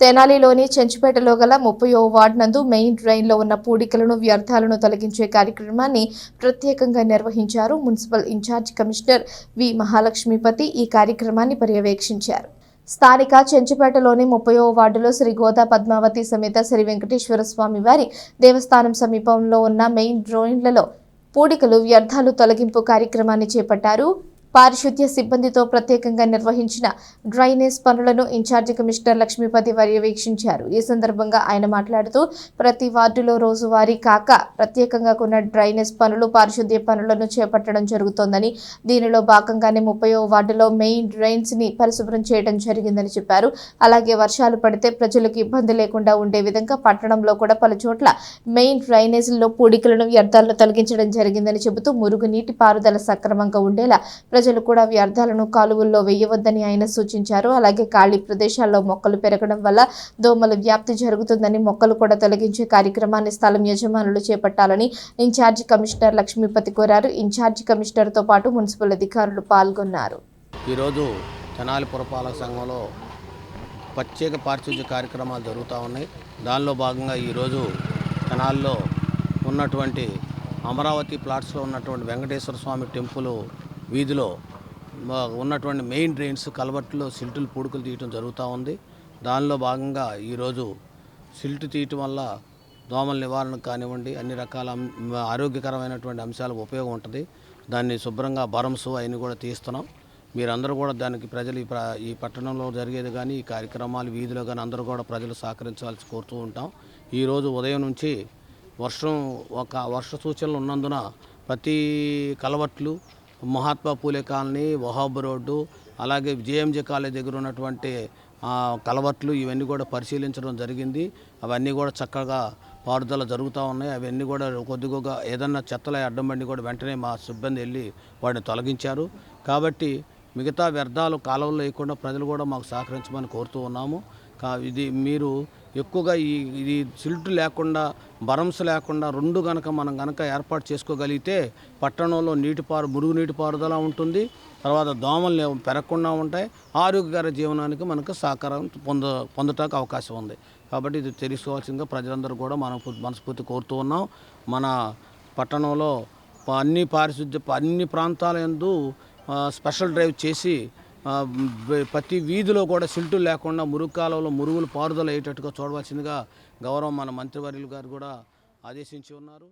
తెనాలిలోని చెంచుపేటలో గల ముప్పయో వార్డ్ నందు మెయిన్ డ్రైన్లో ఉన్న పూడికలను వ్యర్థాలను తొలగించే కార్యక్రమాన్ని ప్రత్యేకంగా నిర్వహించారు municipal incharge commissioner V. Mahalakshmipathi. ఈ కార్యక్రమాన్ని పర్యవేక్షించారు. స్థానిక చెంచుపేటలోని ముప్పయో వార్డులో శ్రీ గోదా పద్మావతి సమేత శ్రీ వెంకటేశ్వర స్వామి వారి దేవస్థానం సమీపంలో ఉన్న మెయిన్ డ్రోయిన్లలో పూడికలు వ్యర్థాలు తొలగింపు కార్యక్రమాన్ని చేపట్టారు. పారిశుద్ధ్య సిబ్బందితో ప్రత్యేకంగా నిర్వహించిన డ్రైనేజ్ పనులను ఇన్ఛార్జి కమిషనర్ లక్ష్మీపతి పర్యవేక్షించారు. ఈ సందర్భంగా ఆయన మాట్లాడుతూ ప్రతి వార్డులో రోజువారీ కాక ప్రత్యేకంగా కొన్న డ్రైనేజ్ పనులు పారిశుద్ధ్య పనులను చేపట్టడం జరుగుతోందని దీనిలో భాగంగానే ముప్పయో వార్డులో మెయిన్ డ్రైన్స్ని పరిశుభ్రం చేయడం జరిగిందని చెప్పారు. అలాగే వర్షాలు పడితే ప్రజలకు ఇబ్బంది లేకుండా ఉండే విధంగా పట్టణంలో కూడా పలు చోట్ల మెయిన్ డ్రైనేజీల్లో పూడికలను వ్యర్థాలను తొలగించడం జరిగిందని చెబుతూ మురుగునీటి పారుదల సక్రమంగా ఉండేలా ప్రజలు కూడా వ్యర్థాలను కాలువల్లో వేయవద్దని ఆయన సూచించారు. అలాగే ఖాళీ ప్రదేశాల్లో మొక్కలు పెరగడం వల్ల దోమల వ్యాప్తి జరుగుతుందని మొక్కలు కూడా తొలగించే కార్యక్రమాన్ని స్థలం యజమానులు చేపట్టాలని ఇన్ఛార్జి కమిషనర్ లక్ష్మీపతి కోరారు. ఇన్ఛార్జి కమిషనర్తో పాటు మున్సిపల్ అధికారులు పాల్గొన్నారు. ఈరోజు తెనాలి పురపాలక సంఘంలో ప్రత్యేక పారిశుద్ధ్య కార్యక్రమాలు జరుగుతూ ఉన్నాయి. దానిలో భాగంగా ఈరోజు తెనాల్లో ఉన్నటువంటి అమరావతి ప్లాట్స్లో ఉన్నటువంటి వెంకటేశ్వర స్వామి టెంపుల్ వీధిలో ఉన్నటువంటి మెయిన్ డ్రైన్స్ కలవట్లో సిల్టులు పూడుకులు తీయటం జరుగుతూ ఉంది. దానిలో భాగంగా ఈరోజు సిల్ట్ తీయటం వల్ల దోమల నివారణకు కానివ్వండి అన్ని రకాల ఆరోగ్యకరమైనటువంటి అంశాలు ఉపయోగం ఉంటుంది. దాన్ని శుభ్రంగా బరమ్స్ అవన్నీ కూడా తీస్తున్నాం. మీరందరూ కూడా దానికి ప్రజలు ఈ ఈ పట్టణంలో జరిగేది కానీ ఈ కార్యక్రమాలు వీధిలో కానీ అందరూ కూడా ప్రజలు సహకరించాల్సి కోరుతూ ఉంటాం. ఈరోజు ఉదయం నుంచి వర్షం ఒక వర్ష సూచనలు ఉన్నందున ప్రతి కలవట్లు మహాత్మా పూలే కాలనీ వహాబ్ రోడ్డు అలాగే జేఎంజే కాలేజ్ దగ్గర ఉన్నటువంటి కలవట్లు ఇవన్నీ కూడా పరిశీలించడం జరిగింది. అవన్నీ కూడా చక్కగా పారుదల జరుగుతూ ఉన్నాయి. అవన్నీ కూడా కొద్దిగా ఏదన్నా చెత్తల అడ్డం బండి కూడా వెంటనే మా సిబ్బంది వెళ్ళి వాటిని తొలగించారు. కాబట్టి మిగతా వ్యర్థాలు కాలువలు లేకుండా ప్రజలు కూడా మాకు సహకరించమని కోరుతూ ఉన్నాము. కా ఇది మీరు ఎక్కువగా ఈ ఇది సిల్ట్ లేకుండా బరమ్స్ లేకుండా రెండు గనక మనం గనక ఏర్పాటు చేసుకోగలిగితే పట్టణంలో నీటిపారు మురుగు నీటిపారుదల ఉంటుంది. తర్వాత దోమలు పెరగకుండా ఉంటాయి. ఆరోగ్యకర జీవనానికి మనకు సహకారం పొంద పొందటానికి అవకాశం ఉంది. కాబట్టి ఇది తెలుసుకోవాల్సిందిగా ప్రజలందరూ కూడా మనం మనస్ఫూర్తి కోరుతూ ఉన్నాం. మన పట్టణంలో ప- అన్ని పారిశుద్ధ్య అన్ని ప్రాంతాల యందు స్పెషల్ డ్రైవ్ చేసి ప్రతి వీధిలో కూడా సిల్టు లేకుండా మురుగు కాలంలో మురుగులు పారుదల అయ్యేటట్టుగా చూడవలసిందిగా గౌరవం మన మంత్రివర్యులు గారు కూడా ఆదేశించి ఉన్నారు.